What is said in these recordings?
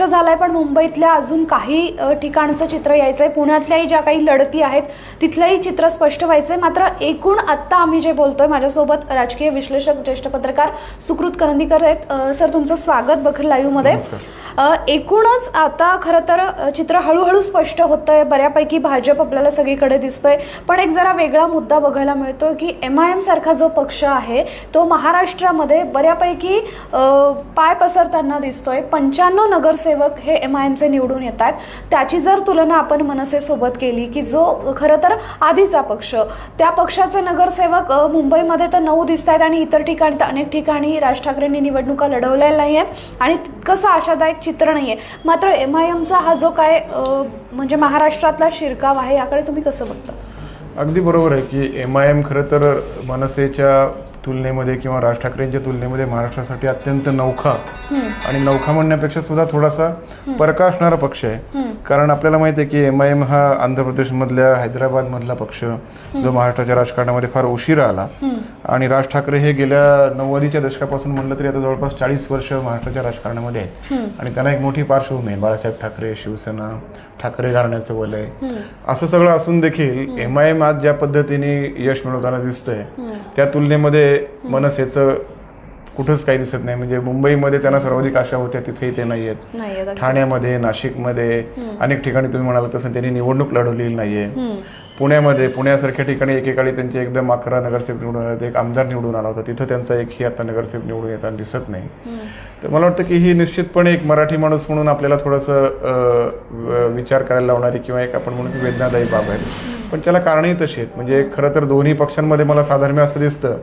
स्पष्ट झालंय पण मुंबईतल्या अजून काही ठिकाणचं चित्र यायचंय. पुण्यातल्याही ज्या काही लढती आहेत तिथलंही चित्र स्पष्ट व्हायचंय. मात्र एकूण आत्ता आम्ही जे बोलतोय माझ्यासोबत राजकीय विश्लेषक ज्येष्ठ पत्रकार सुकृत करंदीकर आहेत. सर तुमचं स्वागत बखर लाईव्हमध्ये एकूणच आता खरं तर चित्र हळूहळू स्पष्ट होतंय. बऱ्यापैकी भाजप आपल्याला सगळीकडे दिसतंय. पण एक जरा वेगळा मुद्दा बघायला मिळतो की एम आय एम सारखा जो पक्ष आहे तो महाराष्ट्रामध्ये बऱ्यापैकी पाय पसरताना दिसतोय. पंच्याण्णव नगरसेवक हे एम आय एमचे निवडून येत आहेत त्याची जर तुलना आपण मनसेसोबत केली की जो खरं तर आधीचा पक्ष त्या पक्षाचे नगरसेवक मुंबईमध्ये तर नऊ दिसत आहेत आणि इतर ठिकाणी तर अनेक ठिकाणी राज ठाकरेंनी निवडणुका लढवलेल्या नाही आहेत आणि तितकंसं आशादायक चित्र नाही आहे मात्र एम आय एमचा हा जो काय म्हणजे महाराष्ट्रातला शिरकाव आहे याकडे तुम्ही कसं बघता? अगदी बरोबर आहे की एम आय एम खरं तर मनसेच्या तुलनेमध्ये किंवा राज ठाकरेंच्या तुलनेमध्ये महाराष्ट्रासाठी अत्यंत नौखा आणि नौखा म्हणण्यापेक्षा सुद्धा थोडासा परका असणारा पक्ष आहे. कारण आपल्याला माहिती आहे की एम आय एम हा आंध्र प्रदेशमधल्या हैदराबादमधला पक्ष जो महाराष्ट्राच्या राजकारणामध्ये फार उशिरा आला. आणि राज ठाकरे हे गेल्या नव्वदीच्या दशकापासून म्हणलं तरी आता जवळपास चाळीस वर्ष महाराष्ट्राच्या राजकारणामध्ये आहेत. आणि त्यांना एक मोठी पार्श्वभूमी आहे बाळासाहेब ठाकरे शिवसेना ठाकरे घराण्याचं वलय. असं सगळं असून देखील एम आय एम आज ज्या पद्धतीने यश मिळवताना दिसतंय त्या तुलनेमध्ये मनसेचं कुठंच काही दिसत नाही. म्हणजे मुंबईमध्ये त्यांना सर्वाधिक आशा होत्या तिथेही ते नाही आहेत ठाण्यामध्ये नाशिकमध्ये अनेक ठिकाणी तुम्ही म्हणाला तसं त्यांनी निवडणूक लढवलेली नाहीये. पुण्यामध्ये पुण्यासारख्या ठिकाणी एकेकाळी त्यांचे एकदम अकरा नगरसेवक निवडून आले होते एक आमदार निवडून आला होता. तिथं त्यांचा एकही आता नगरसेवक निवडून येताना दिसत नाही. तर मला वाटतं की ही निश्चितपणे एक मराठी माणूस म्हणून आपल्याला थोडंसं विचार करायला लावणारी किंवा एक आपण म्हणून वेदनादायी बाब आहे. पण त्याला कारणही तशी आहेत. म्हणजे खरं तर दोन्ही पक्षांमध्ये मला साधर्म्य असं दिसतं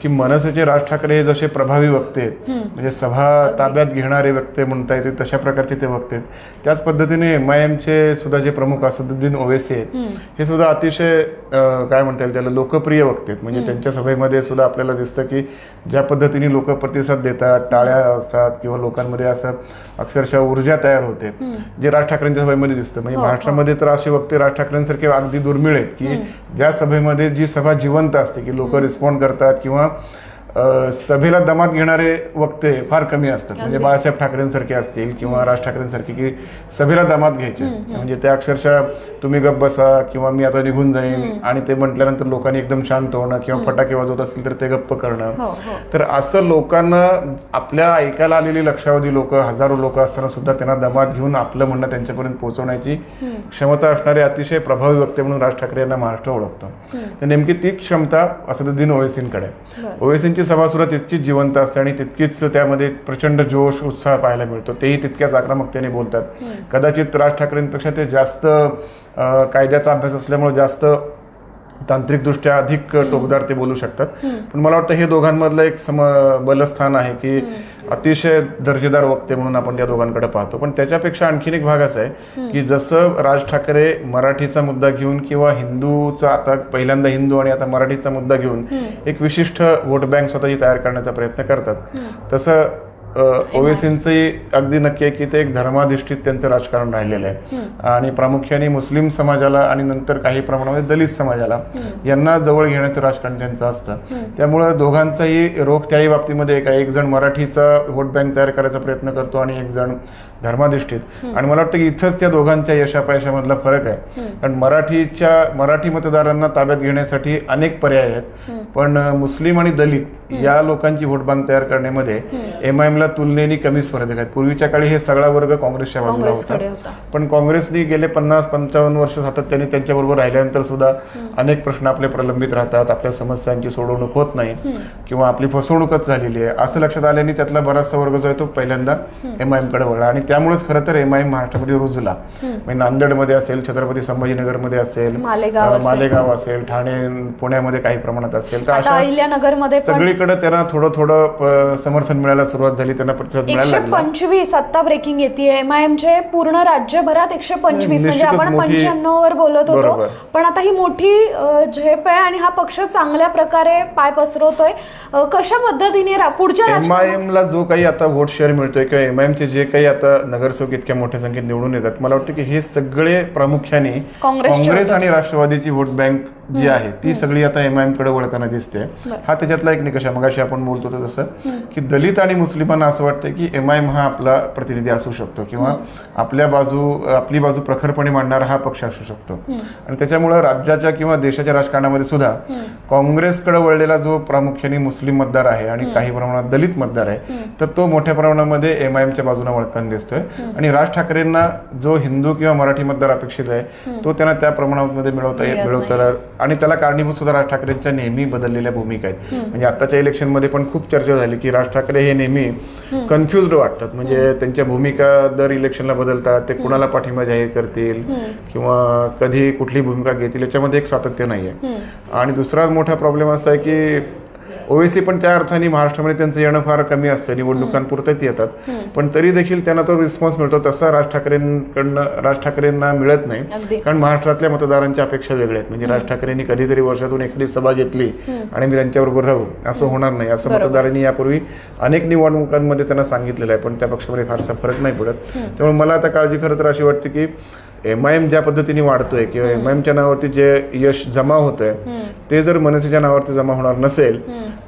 की मनसेचे राज ठाकरे हे जसे प्रभावी वक्ते आहेत म्हणजे सभा ताब्यात घेणारे वक्ते म्हणता येते तशा प्रकारचे ते वक्ते आहेत. त्याच पद्धतीने एम आय एमचे सुद्धा जे प्रमुख असदुद्दीन ओवेसी आहेत हे सुद्धा अतिशय काय म्हणता येईल त्याला लोकप्रिय वक्ते आहेत म्हणजे त्यांच्या सभेमध्ये सुद्धा आपल्याला दिसतं की ज्या पद्धतीने लोक प्रतिसाद देतात टाळ्या असतात किंवा लोकांमध्ये असं अक्षरशः ऊर्जा तयार होते जे राज ठाकरेंच्या सभेमध्ये दिसतं. म्हणजे महाराष्ट्रामध्ये तर असे वक्ते राज ठाकरेंसारखे अगदी दुर्मिळ आहेत की ज्या सभेमध्ये जी सभा जिवंत असते की लोक रिस्पॉन्ड करतात किंवा सभेला दमात घेणारे वक्ते फार कमी असतात. म्हणजे बाळासाहेब ठाकरेंसारखे असतील किंवा राज ठाकरेंसारखे की सभेला दमात घ्यायचे. म्हणजे ते अक्षरशः तुम्ही गप बसा किंवा मी आता निघून जाईन आणि ते म्हटल्यानंतर लोकांनी एकदम शांत होणं किंवा फटाके वाजवत असतील तर ते गप्प करणं हो हो. तर असं लोकांना आपल्या ऐकायला आलेली लक्षावधी लोक हजारो लोक असताना सुद्धा त्यांना दमात घेऊन आपलं म्हणणं त्यांच्यापर्यंत पोहोचवण्याची क्षमता असणारे अतिशय प्रभावी वक्ते म्हणून राज ठाकरे यांना महाराष्ट्र ओळखतो. तर नेमकी तीच क्षमता असदुद्दीन ओवेसींकडे आहे. ओवेसींची सभा सुद्धा तितकीच जिवंत असते आणि तितकीच त्यामध्ये प्रचंड जोश उत्साह पाहायला मिळतो. तेही तितक्याच आक्रमकतेने बोलतात. कदाचित राज ठाकरेंपेक्षा ते जास्त कायद्याचा अभ्यास असल्यामुळे जास्त तांत्रिकदृष्ट्या अधिक टोकदार ते बोलू शकतात. पण मला वाटतं हे दोघांमधलं एक सम बलस्थान आहे की अतिशय दर्जेदार वक्ते म्हणून आपण त्या दोघांकडे पाहतो. पण त्याच्यापेक्षा आणखीन एक भाग असा आहे की जसं राज ठाकरे मराठीचा मुद्दा घेऊन किंवा हिंदूचा आता पहिल्यांदा हिंदू आणि आता मराठीचा मुद्दा घेऊन एक विशिष्ट वोट बँक स्वतःची तयार करण्याचा प्रयत्न करतात. तसं ओवेसींचंही अगदी नक्की आहे की ते एक धर्माधिष्ठित त्यांचं राजकारण राहिलेलं आहे. आणि प्रामुख्याने मुस्लिम समाजाला आणि नंतर काही प्रमाणामध्ये दलित समाजाला यांना जवळ घेण्याचं राजकारण त्यांचं असतं. त्यामुळं दोघांचाही रोख त्याही बाबतीमध्ये एक आहे. एक जण मराठीचा वोट बँक तयार करायचा प्रयत्न करतो आणि एक जण धर्माधिष्ठित. आणि मला वाटतं की इथंच त्या दोघांच्या यशापयशामधला फरक आहे. कारण मराठीच्या मराठी मतदारांना ताब्यात घेण्यासाठी अनेक पर्याय आहेत. पण मुस्लिम आणि दलित या लोकांची वोट बँक तयार करण्यामध्ये एम आय एमला तुलनेने कमी स्पर्धक आहेत. पूर्वीच्या काळी हे सगळा वर्ग काँग्रेसच्या बाजूला होता. पण काँग्रेसने गेले पन्नास पंचावन्न वर्ष सातत्याने त्यांच्याबरोबर राहिल्यानंतर सुद्धा अनेक प्रश्न आपले प्रलंबित राहतात. आपल्या समस्यांची सोडवणूक होत नाही किंवा आपली फसवणूकच झालेली आहे. असं लक्षात आल्याने त्यातला बराचसा वर्ग जो आहे तो पहिल्यांदा एम आयकडे वळला. आणि त्यामुळेच खरं तर एम आय एम महाराष्ट्रामध्ये रुजला. म्हणजे नांदेडमध्ये असेल छत्रपती संभाजीनगरमध्ये असेल. मालेगाव असेल ठाणे पुण्यामध्ये काही प्रमाणात असेल. तर आता अहिल्यानगरमध्ये पण सगळीकडे त्यांना थोडं थोडं प- समर्थन मिळायला सुरुवात झाली त्यांना प्रतिसाद मिळायला एकशे लागला. पंचवीस आता ब्रेकिंग येते एम आय एमचे पूर्ण राज्यभरात एकशे पंचवीस म्हणजे निश्चितच आपण मोठी- पंच्याण्णव वर बोलत होतो. बरोबर. पण आता ही मोठी अ, झेप आहे आणि हा पक्ष चांगल्या प्रकारे पाय पसरवतोय. अ, कशा पद्धतीने रा- पुढच्या एम आय एमला जो काही आता वोट शेअर मिळतोय किंवा एम आय एमचे जे काही आता नगरसेवक इतक्या मोठ्या संख्येत निवडून येतात मला वाटतं की हे सगळे प्रामुख्याने काँग्रेसचे काँग्रेस आणि राष्ट्रवादीची वोट बँक जी आहे ती सगळी आता एम आय एमकडे वळताना दिसते. हा त्याच्यातला एक निकष आहे मगाशी आपण बोलतो होतो तसं की दलित आणि मुस्लिमांना असं वाटतं की एम आय एम हा आपला प्रतिनिधी असू शकतो किंवा आपल्या बाजू आपली बाजू प्रखरपणे मांडणारा हा पक्ष असू शकतो. आणि त्याच्यामुळं राज्याच्या किंवा देशाच्या राजकारणामध्ये सुद्धा काँग्रेसकडे वळलेला जो प्रामुख्याने मुस्लिम मतदार आहे आणि काही प्रमाणात दलित मतदार आहे तर तो मोठ्या प्रमाणामध्ये एम आय एमच्या बाजूने वळताना दिसतोय. आणि राज ठाकरेंना जो हिंदू किंवा मराठी मतदार अपेक्षित आहे तो त्यांना त्या प्रमाणामध्ये मिळवता येत मिळवता आणि त्याला कारणीभूत सुद्धा राज ठाकरेंच्या नेहमी बदललेल्या भूमिका आहेत. म्हणजे आताच्या इलेक्शनमध्ये पण खूप चर्चा झाली की राज ठाकरे हे नेहमी कन्फ्युज्ड वाटतात. म्हणजे त्यांच्या भूमिका दर इलेक्शनला बदलतात ते कुणाला पाठिंबा जाहीर करतील किंवा कधी कुठली भूमिका घेतील याच्यामध्ये एक सातत्य नाही आहे आणि दुसरा मोठा प्रॉब्लेम असा आहे की ओवेसी पण त्या अर्थाने महाराष्ट्रामध्ये त्यांचं येणं फार कमी असतं. निवडणुकांपुरतेच येतात. पण तरी देखील त्यांना तो रिस्पॉन्स मिळतो. तसा राज ठाकरेंकडनं राज ठाकरेंना मिळत नाही. कारण महाराष्ट्रातल्या मतदारांच्या अपेक्षा वेगळ्या आहेत. म्हणजे राज ठाकरेंनी कधीतरी वर्षातून एखादी सभा घेतली आणि मी त्यांच्याबरोबर राहू. असं होणार नाही. असं मतदारांनी यापूर्वी अनेक निवडणुकांमध्ये त्यांना सांगितलेलं आहे. पण त्या पक्षामध्ये फारसा फरक नाही पडत. त्यामुळे मला आता काळजी खरं तर अशी वाटते की एम आय एम ज्या पद्धतीने वाढतोय किंवा एम आय एमच्या नावावरती जे यश जमा होत आहे ते जर मनसेच्या नावावरती जमा होणार नसेल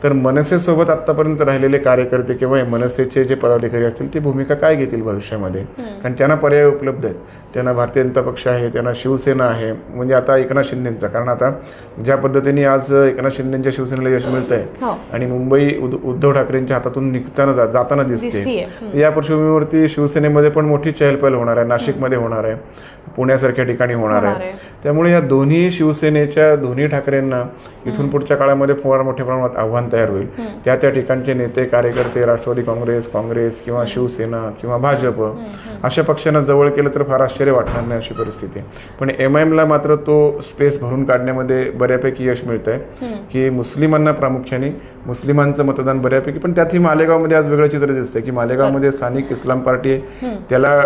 तर मनसेसोबत आतापर्यंत राहिलेले कार्यकर्ते किंवा मनसेचे जे पदाधिकारी असतील ती भूमिका काय घेतील भविष्यामध्ये? कारण त्यांना पर्याय उपलब्ध आहेत. त्यांना भारतीय जनता पक्ष आहे त्यांना शिवसेना आहे म्हणजे आता एकनाथ शिंदेचा. कारण आता ज्या पद्धतीने आज एकनाथ शिंदेच्या शिवसेनेला यश मिळत आहे हो. आणि मुंबई उद- उद्धव ठाकरेंच्या हातातून निघताना जाताना दिसते या पार्श्वभूमीवरती शिवसेनेमध्ये पण मोठी चहलपहल होणार आहे नाशिकमध्ये होणार आहे. पुण्यासारख्या ठिकाणी होणार आहे. त्यामुळे या दोन्ही शिवसेनेच्या दोन्ही ठाकरेंना इथून पुढच्या काळामध्ये फार मोठ्या प्रमाणात आव्हान तयार होईल. त्या त्या ठिकाणचे नेते कार्यकर्ते राष्ट्रवादी काँग्रेस काँग्रेस किंवा शिवसेना किंवा भाजप अशा पक्षांना जवळ केलं तर फार आश्चर्य वाटणार नाही अशी परिस्थिती पण एम आय एमला मात्र तो स्पेस भरून काढण्यामध्ये बऱ्यापैकी यश मिळत आहे की मुस्लिमांना प्रामुख्याने मुस्लिमांचं मतदान बऱ्यापैकी पण त्यातही मालेगावमध्ये आज वेगळं चित्र दिसतंय की मालेगावमध्ये स्थानिक इस्लाम पार्टी आहे. त्याला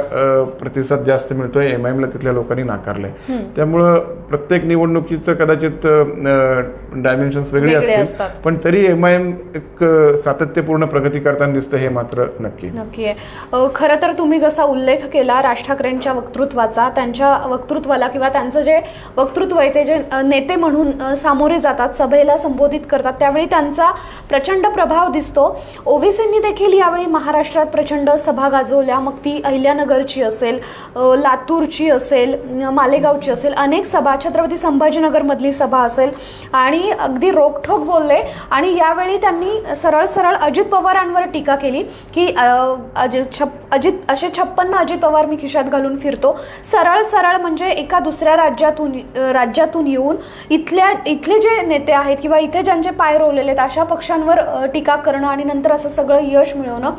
प्रतिसाद जास्त मिळतोय. एम एमला तिथल्या लोकांनी नाकारलंय. त्यामुळं प्रत्येक निवडणुकीचं कदाचित डायमेन्शन्स वेगळे असतील. पण तरी एम आय एम एक सातत्यपूर्ण प्रगती करताना दिसतं हे मात्र नक्की. नक्की आहे. खरं तर तुम्ही जसा उल्लेख केला राज ठाकरेंच्या वक्तृत्वाचा त्यांच्या वक्तृत्वाला किंवा त्यांचं जे वक्तृत्व आहे ते जे नेते म्हणून सामोरे जातात सभेला संबोधित करतात त्यावेळी त्यांचा प्रचंड प्रभाव दिसतो. ओवीसींनी देखील यावेळी महाराष्ट्रात प्रचंड सभा गाजवल्या. मग ती अहिल्यानगरची असेल लातूरची असेल मालेगावची असेल अनेक सभा छत्रपती संभाजीनगरमधली सभा असेल आणि अगदी रोखठोक बोलले. आणि यावेळी त्यांनी सरळ सरळ अजित पवारांवर टीका केली की अजित छप अजित असे छप्पन्न अजित पवार मी खिशात घालून फिरतो. सरळ सरळ म्हणजे एका दुसऱ्या राज्यातून राज्यातून येऊन इथल्या इथले जे नेते आहेत किंवा इथे ज्यांचे पाय रोवलेले आहेत अशा पक्षांवर टीका करणं आणि नंतर असं सगळं यश मिळवणं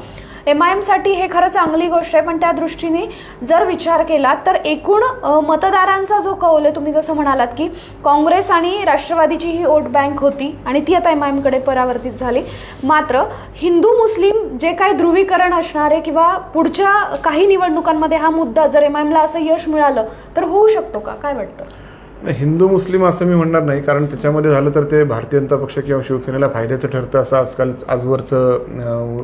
एम आय एमसाठी हे खरं चांगली गोष्ट आहे पण त्या दृष्टीने जर विचार केला तर एकूण मतदारांचा जो कौल आहे तुम्ही जसं म्हणालात की काँग्रेस आणि राष्ट्रवादीची ही वोट बँक होती आणि ती आता एम आय एमकडे परावर्तित झाली. मात्र हिंदू मुस्लिम जे काही ध्रुवीकरण असणारे किंवा पुढच्या काही निवडणुकांमध्ये हा मुद्दा जर एम आय एमला असं यश मिळालं तर होऊ शकतो का? काय वाटतं? हिंदू मुस्लिम असं मी म्हणणार नाही कारण त्याच्यामध्ये झालं तर ते भारतीय जनता पक्ष किंवा शिवसेनेला फायद्याचं ठरतं असं आजकाल आजवरचं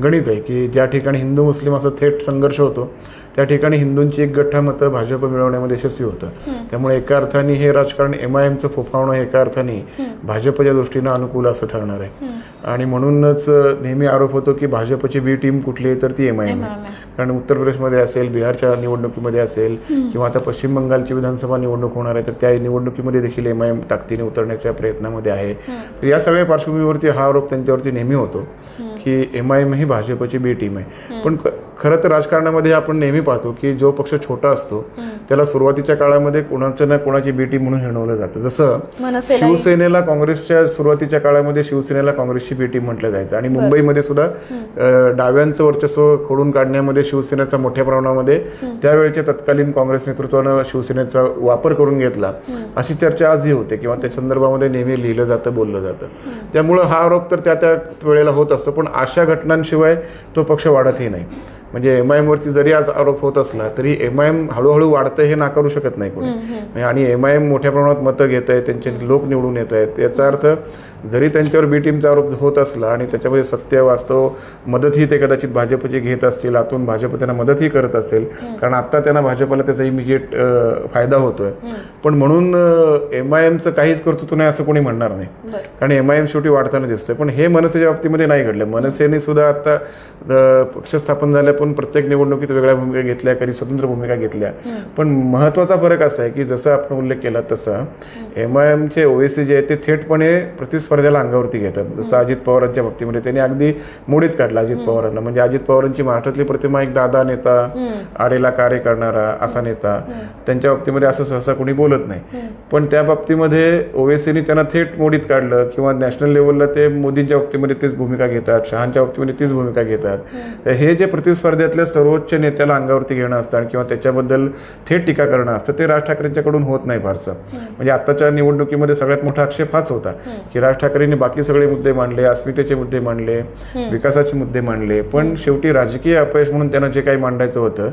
गणित आहे की ज्या ठिकाणी हिंदू मुस्लिम असं थेट संघर्ष होतो त्या ठिकाणी हिंदूंची एक गठ्ठा मतं भाजप मिळवण्यामध्ये यशस्वी होतं. त्यामुळे एका अर्थाने हे राजकारण एम आय एमचं फोफावणं एका अर्थाने भाजपच्या दृष्टीनं अनुकूल असं ठरणार आहे. आणि म्हणूनच नेहमी आरोप होतो की भाजपची बी टीम कुठली आहे तर ती एम आय एम आहे. कारण उत्तर प्रदेशमध्ये असेल बिहारच्या निवडणुकीमध्ये असेल किंवा आता पश्चिम बंगालची विधानसभा निवडणूक होणार आहे तर त्या निवडणुकीमध्ये देखील एम आय एम ताकदीने उतरण्याच्या प्रयत्नामध्ये आहे. तर या सगळ्या पार्श्वभूमीवरती हा आरोप त्यांच्यावरती नेहमी होतो. की एम आय एम ही भाजपची बी टीम आहे. पण खरं तर राजकारणामध्ये आपण नेहमी पाहतो की जो पक्ष छोटा असतो त्याला सुरुवातीच्या काळामध्ये कोणाच्या ना कोणाची बी टीम म्हणून हिणवलं जातं. जसं शिवसेनेला काँग्रेसच्या सुरुवातीच्या काळामध्ये शिवसेनेला काँग्रेसची बी टीम म्हटलं जायचं. आणि मुंबईमध्ये सुद्धा डाव्यांचं वर्चस्व खोडून काढण्यामध्ये शिवसेनेचा मोठ्या प्रमाणामध्ये त्यावेळेच्या तत्कालीन काँग्रेस नेतृत्वानं शिवसेनेचा वापर करून घेतला. अशी चर्चा आजही होते किंवा त्या संदर्भामध्ये नेहमी लिहिलं जातं बोललं जातं. त्यामुळं हा आरोप तर त्या त्या वेळेला होत असतो. पण अशा घटनांशिवाय तो पक्ष वाढतही नाही. म्हणजे एम आय एमवरती जरी आज आरोप होत असला तरी एम आय एम हळूहळू वाढतं हे नाकारू शकत नाही कोणी. म्हणजे आणि एम आय एम मोठ्या प्रमाणात मतं घेत आहे त्यांचे लोक निवडून येत आहेत. याचा अर्थ जरी त्यांच्यावर बी टीमचा आरोप होत असला आणि त्याच्यामध्ये सत्य वास्तव मदतही ते कदाचित भाजपची घेत असतील आतून भाजप त्यांना मदतही करत असेल कारण आता त्यांना भाजपला त्याचा इमिजिएट फायदा होतोय. पण म्हणून एम आय एमचं काहीच कर्तृत्व नाही असं कोणी म्हणणार नाही. कारण एम आय एम शेवटी वाढताना दिसतंय. पण हे मनसेच्या बाबतीमध्ये नाही घडलं. मनसेने सुद्धा आता पक्ष स्थापन झाल्या पण प्रत्येक निवडणुकीत वेगळ्या भूमिका घेतल्या कधी स्वतंत्र भूमिका घेतल्या. पण महत्त्वाचा फरक असा आहे की जसं आपण उल्लेख केला तसा एम आय एमचे ओएसी जे आहे ते थेटपणे प्रतिस्पर्ध्याला अंगावरती घेतात. जसं अजित पवारांच्या बाबतीमध्ये त्यांनी अगदी मोडीत काढला अजित पवारांना. म्हणजे अजित पवारांची महाराष्ट्रातली प्रतिमा एक दादा नेता आरेला कार्य करणारा असा नेता. त्यांच्या बाबतीमध्ये असं सहसा कोणी बोलत नाही. पण त्या बाबतीमध्ये ओवेसीने त्यांना थेट मोडीत काढलं किंवा नॅशनल लेवलला ते मोदींच्या बाबतीमध्ये तीच भूमिका घेतात शहांच्या बाबतीमध्ये तीच भूमिका घेतात. हे जे प्रतिस्पर्ध्यातल्या सर्वोच्च नेत्याला अंगावरती घेणं असतं किंवा त्याच्याबद्दल थेट टीका करणं असतं ते राज ठाकरेंच्याकडून होत नाही फारसं. म्हणजे आत्ताच्या निवडणुकीमध्ये सगळ्यात मोठा आक्षेप हाच होता की राज ठाकरेंनी बाकी सगळे मुद्दे मांडले अस्मितेचे मुद्दे मांडले विकासाचे मुद्दे मांडले पण शेवटी राजकीय अपयश म्हणून त्यांना जे काही मांडायचं होतं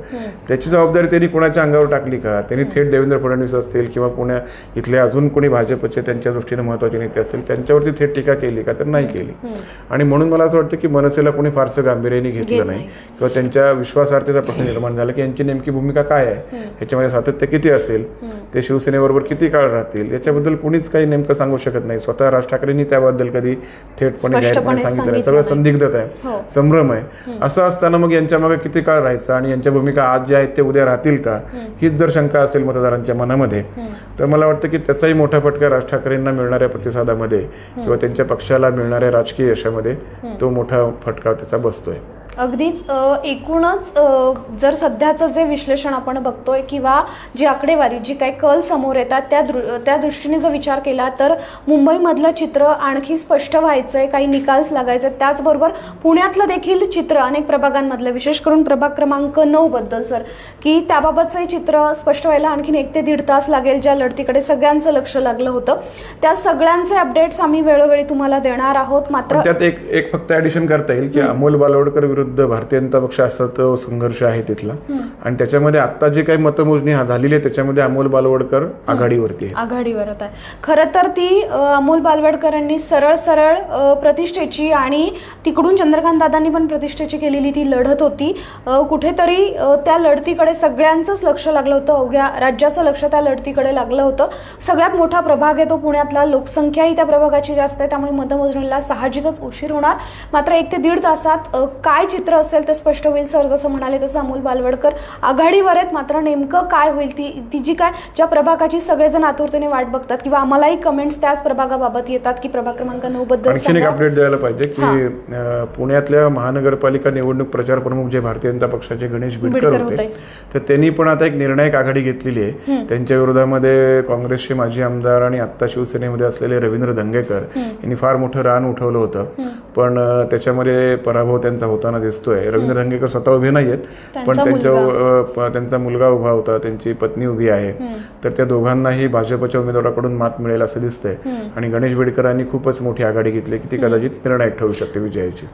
त्याची जबाबदारी त्यांनी कोणाच्या अंगावर टाकली का? त्यांनी थेट देवेंद्र फडणवीस असतील किंवा पुण्या इथले अजून कोणी भाजपचे त्यांच्या दृष्टीने महत्त्वाचे नेते असतील त्यांच्यावरती थेट टीका केली का? तर नाही केली. आणि म्हणून मला असं वाटतं की मनसेला कोणी फारसं गांभीर्याने घेतलं नाही किंवा त्यांच्या विश्वासार्थीचा प्रश्न निर्माण झाला की यांची नेमकी भूमिका काय आहे? ह्याच्यामध्ये सातत्य किती असेल? ते शिवसेनेबरोबर किती काळ राहतील? याच्याबद्दल कुणीच काही नेमकं सांगू शकत नाही. स्वतः राज ठाकरेंनी त्याबद्दल कधी थेटपणे जाहीरपणे सांगितलं नाही. सगळं. संदिग्धता हो. आहे संभ्रम आहे. असं असताना मग यांच्या मागे किती काळ राहायचं आणि यांच्या भूमिका आज ज्या आहेत ते उद्या राहतील का? हीच जर शंका असेल मतदारांच्या मनामध्ये तर मला वाटतं की त्याचाही मोठा फटका राज ठाकरेंना मिळणाऱ्या प्रतिसादामध्ये किंवा त्यांच्या पक्षाला मिळणाऱ्या राजकीय यशामध्ये तो मोठा फटका त्याचा बसतोय. अगदीच एकूणच जर सध्याचं जे विश्लेषण आपण बघतोय किंवा जी आकडेवारी जी काही कल समोर येतात त्या दृ त्या दृष्टीने जर विचार केला तर मुंबईमधलं चित्र आणखी स्पष्ट व्हायचं आहे काही निकाल्स लागायचे आहेत. त्याचबरोबर पुण्यातलं देखील चित्र अनेक प्रभागांमधलं विशेष करून प्रभाग क्रमांक नऊ बद्दल सर की त्याबाबतचंही चित्र स्पष्ट व्हायला आणखीन एक ते दीड तास लागेल ज्या लढतीकडे सगळ्यांचं लक्ष लागलं होतं त्या सगळ्यांचे अपडेट्स आम्ही वेळोवेळी तुम्हाला देणार आहोत मात्र त्यात एक एक फक्त ऍडिशन करता येईल की अमोल बालवडकर विरुद्ध भारतीय जनता पक्ष असा तो संघर्ष आहे तिथला. आणि त्याच्यामध्ये आता जे काही मतमोजणी झालेली आहे त्याच्यामध्ये अमोल बालवडकर आघाडीवरती आहे. आघाडीवर आहे. खरं तर ती अमोल बालवडकरांनी सरळ सरळ प्रतिष्ठेची आणि तिकडून चंद्रकांत दादांनी पण प्रतिष्ठेची केलेली ती लढत होती. कुठेतरी त्या लढतीकडे सगळ्यांचंच लक्ष लागलं होतं. अवघ्या राज्याचं लक्ष त्या लढतीकडे लागलं होतं. सगळ्यात मोठा प्रभाग आहे तो पुण्यातला. लोकसंख्याही त्या प्रभागाची जास्त आहे. त्यामुळे मतमोजणीला साहजिकच उशीर होणार. मात्र एक ते दीड तासात काय चित्र असेल ते स्पष्ट होईल. सर जसं म्हणाले तसं अमोल बालवडकर आघाडीवर आहेत मात्र नेमकं काय होईल ती ती जी काय ज्या प्रभागाची सगळेजण आतुरतेने वाट बघतात किंवा आम्हालाही कमेंट्स त्याच प्रभागाबाबत येतात की प्रभाग क्रमांक नऊ बद्दल आणखीन एक. अपडेट द्यायला पाहिजे की पुण्यातल्या महानगरपालिका निवडणूक प्रचार प्रमुख जे भारतीय जनता पक्षाचे गणेश बिडकर होते. तर त्यांनी पण आता एक निर्णायक आघाडी घेतलेली आहे. त्यांच्या विरोधामध्ये काँग्रेसचे माजी आमदार आणि आत्ता शिवसेनेमध्ये असलेले रवींद्र धंगेकर यांनी फार मोठं रान उठवलं होतं. पण त्याच्यामध्ये पराभव त्यांचा होताना दिसतोय. रवींद्र धंगेकर स्वतः उभे नाहीयेत पण त्यांचा त्यांच्या त्यांचा मुलगा उभा होता त्यांची पत्नी उभी आहे. तर त्या दोघांनाही भाजपच्या उमेदवाराकडून मात मिळेल असं दिसतंय. आणि गणेश बिडकरांनी खूपच मोठी आघाडी घेतली की ती कदाचित निर्णायक ठरू शकते विजयाची.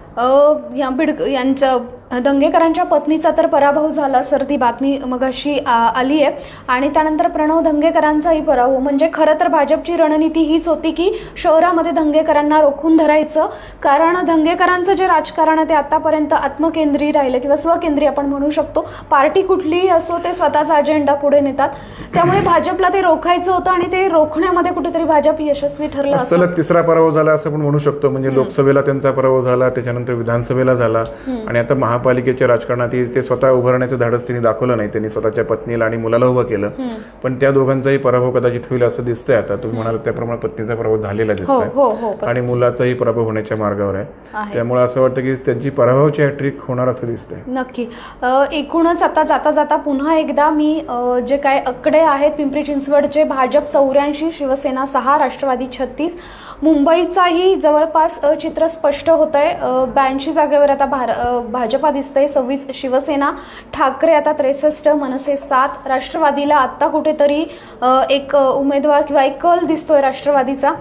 या यांच्या दंगेकरांच्या पत्नीचा तर पराभव झाला सर ती बातमी मगाशी आली आहे. आणि त्यानंतर प्रणव दंगेकरांचाही पराभव. म्हणजे खरं तर भाजपची रणनीती हीच होती की शहरामध्ये दंगेकरांना रोखून धरायचं. कारण दंगेकरांचं जे राजकारण आहे ते आतापर्यंत आत्मकेंद्री राहिलं किंवा स्वकेंद्री आपण म्हणू शकतो. पार्टी कुठलीही असो ते स्वतःचा अजेंडा पुढे नेतात. त्यामुळे भाजपला ते रोखायचं होतं आणि ते रोखण्यामध्ये कुठेतरी भाजप यशस्वी ठरलं सलग तिसरा पराभव झाला असं पण म्हणू शकतो. म्हणजे लोकसभेला त्यांचा पराभव झाला त्याच्यानंतर विधानसभेला झाला. आणि आता महापालिकेच्या राजकारणात ते स्वतः उभारण्याचं धाडस त्यांनी दाखवलं नाही. त्यांनी स्वतःच्या पत्नीला आणि मुलाला उभं केलं. पण त्या दोघांचाही पराभव कदाचित होईल असं दिसतंय आता. तुम्ही म्हणाल त्याप्रमाणे पत्नीचा पराभव झालेला हो दिसतोय. हो हो आणि मुलाचाही पराभव होण्याच्या मार्गावर आहे. आहे. त्यामुळे असं वाटतं की त्यांची पराभवाची हॅट्रिक होणार असं दिसतंय. नक्की. एकूणच आता जाता जाता पुन्हा एकदा मी जे काय आकडे आहेत पिंपरी चिंचवडचे भाजप चौऱ्याऐंशी शिवसेना सहा राष्ट्रवादी छत्तीस मुंबईचाही जवळपास चित्र स्पष्ट होत आहे ब्याऐंशी जागेवर आता भार भाजपा दिसतंय. सव्वीस शिवसेना ठाकरे आता त्रेसष्ट मनसे सात. राष्ट्रवादीला आत्ता कुठेतरी एक उमेदवार किंवा एक कल दिसतोय राष्ट्रवादीचा.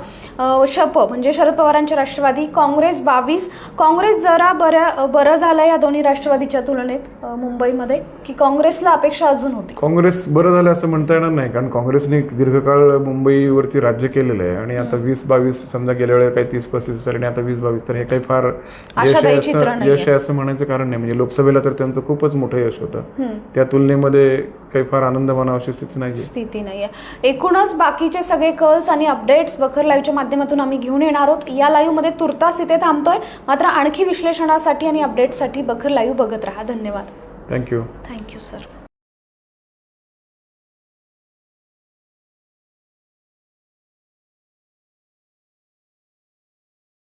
शप म्हणजे शरद पवारांचे राष्ट्रवादी. काँग्रेस बावीस. काँग्रेस जरा बऱ्या बरं झालं या दोन्ही राष्ट्रवादीच्या तुलनेत मुंबईमध्ये की काँग्रेसला अपेक्षा अजून होती? काँग्रेस बरं झालं असं म्हणता येणार नाही कारण काँग्रेसने दीर्घकाळ मुंबईवरती राज्य केलेलं आहे आणि आता वीस बावीस समजा गेल्या वेळेला काही तीस पस्तीस आणि आता वीस बावीस तर हे काही फार यश आहे असं नाहीये. यश आहे असं म्हणायचं कारण नाही. म्हणजे लोकसभेला तर त्यांचं खूपच मोठं यश होतं. त्या तुलनेमध्ये काही फार आनंद अशी स्थिती नाही स्थिती नाहीये. एकूणच बाकीचे सगळे कल्स आणि अपडेट्स बखर लाईव्हच्या माध्यमातून आम्ही घेऊन येणार आहोत. या लाईव्हमध्ये तुर्तास इथे थांबतोय. मात्र आणखी विश्लेषणासाठी आणि अपडेट्ससाठी बखर लाईव्ह बघत राहा. धन्यवाद. Thank you thank you sir